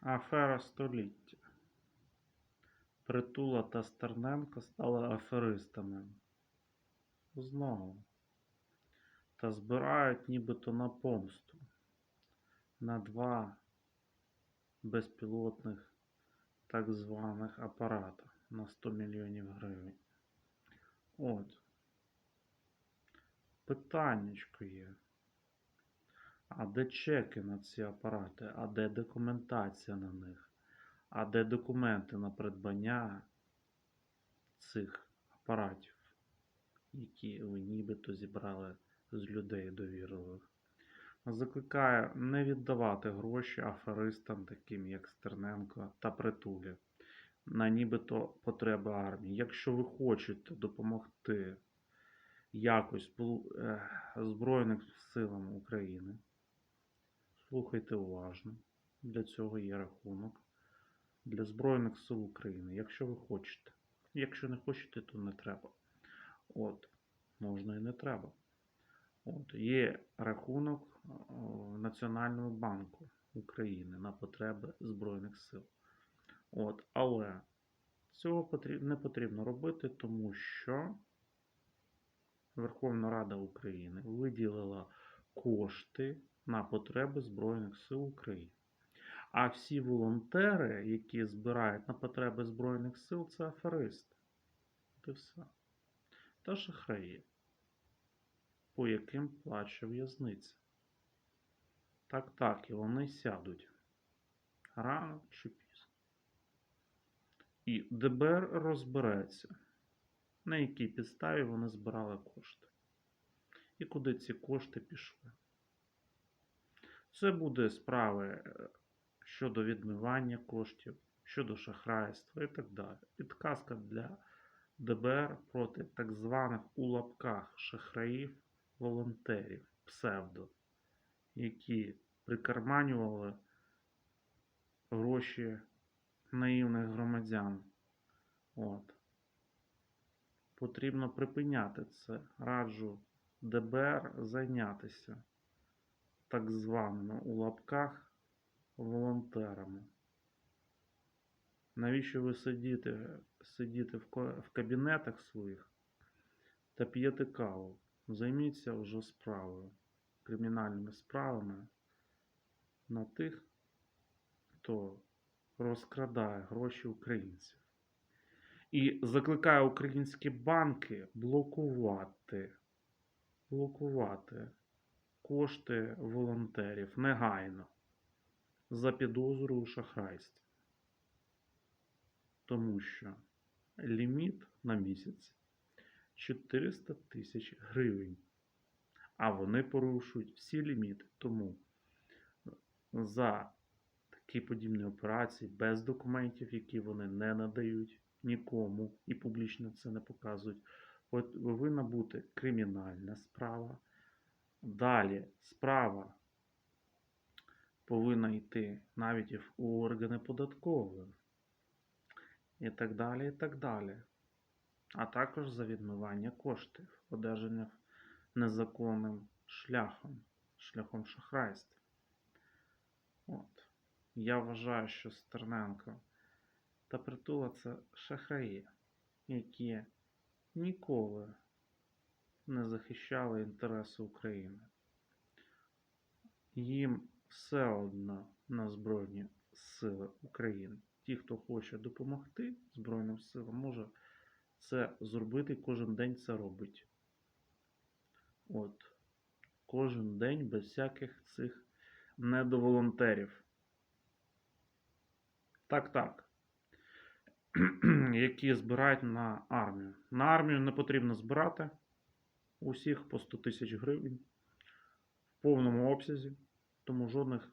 Афера століття. Притула та Стерненко стали аферистами. Знову. Та збирають нібито на помсту. На два безпілотних так званих апарата на 100 мільйонів гривень. От. Питаннячко є. А де чеки на ці апарати? А де документація на них? А де документи на придбання цих апаратів, які ви нібито зібрали з людей довірливих? Закликаю не віддавати гроші аферистам, таким як Стерненко та Притулі, на нібито потреби армії. Якщо ви хочете допомогти якось е, Збройним силам України, слухайте уважно. Для цього є рахунок для Збройних сил України, якщо ви хочете. Якщо не хочете, то не треба. От, можна і не треба. От, є рахунок е, в Національному банку України на потреби Збройних сил. От, але цього не потрібно робити, тому що Верховна Рада України виділила кошти на потреби Збройних сил України. А всі волонтери, які збирають на потреби Збройних сил, це аферисти. І все. Та шахраї, по яким плаче в'язниця. Так, так, і вони сядуть рано чи пізно. І ДБР розбереться, на якій підставі вони збирали кошти. І куди ці кошти пішли. Це буде справи е, щодо відмивання коштів, щодо шахрайства і так далі. Підказка для ДБР проти так званих у лапках шахраїв, волонтерів, псевдо, які прикарманювали гроші наївних громадян. От. Потрібно припиняти це. Раджу ДБР зайнятися так званими у лапках волонтерами. Навіщо ви сидіте, сидіте в, кабінетах своїх та п'єте каву? Займіться вже справою, кримінальними справами на тих, хто розкрадає гроші українців. І закликаю українські банки блокувати, блокувати кошти волонтерів негайно за підозру у шахрайстві. Тому що ліміт на місяць 400 тисяч гривень. А вони порушують всі ліміти. Тому за такі подібні операції без документів, які вони не надають нікому і публічно це не показують, повинна бути кримінальна справа. Далі справа повинна йти навіть в органи податкові. І так далі, і так далі. А також за відмивання коштів, одержаних незаконним шляхом, шляхом шахрайства. От. Я вважаю, що Стерненко та Притула це шахраї, які ніколи не захищали інтереси України. Їм все одно на Збройні Сили України. Ті, хто хоче допомогти Збройним силам, може це зробити кожен день це робить. От. Кожен день без всяких цих недоволонтерів. Так, так. Які збирають на армію. На армію не потрібно збирати усіх по 100 тисяч гривень в повному обсязі, тому жодних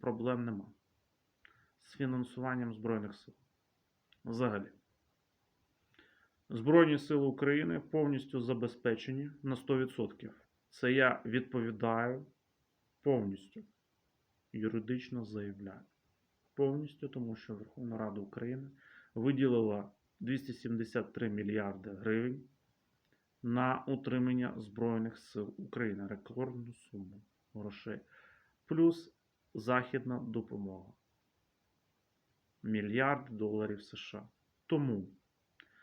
проблем нема з фінансуванням Збройних сил. Взагалі. Збройні сили України повністю забезпечені на 100%. Це я відповідаю повністю. Юридично заявляю. Повністю, тому що Верховна Рада України виділила 273 мільярди гривень на утримання Збройних сил України. Рекордну суму грошей. Плюс західна допомога. мільярд доларів США. Тому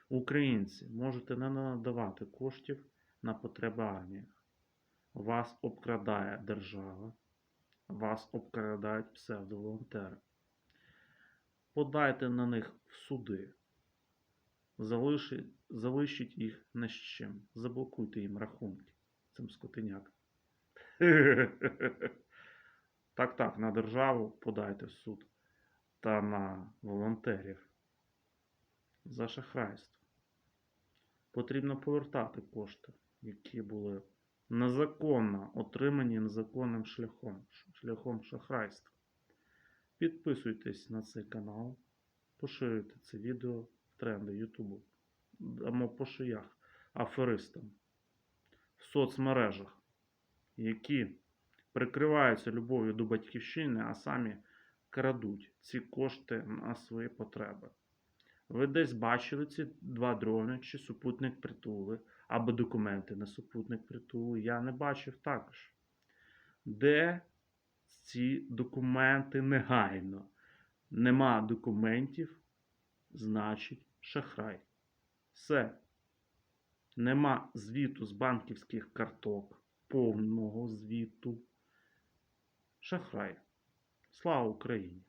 українці можете не надавати коштів на потреби армії. Вас обкрадає держава, вас обкрадають псевдоволонтери. Подайте на них в суди. Залишіть, їх з. Заблокуйте їм рахунки цим скотинякам. Так, так, на державу подайте в суд та на волонтерів за шахрайство. Потрібно повертати кошти, які були незаконно отримані незаконним шляхом, шляхом шахрайства. Підписуйтесь на цей канал, поширюйте це відео тренди Ютубу. Дамо по шиях аферистам в соцмережах, які прикриваються любов'ю до батьківщини, а самі крадуть ці кошти на свої потреби. Ви десь бачили ці два дрони чи супутник притули, або документи на супутник притули. Я не бачив також. Де ці документи негайно? Нема документів, значить шахрай. Все. Нема звіту з банківських карток, повного звіту. Шахрай. Слава Україні!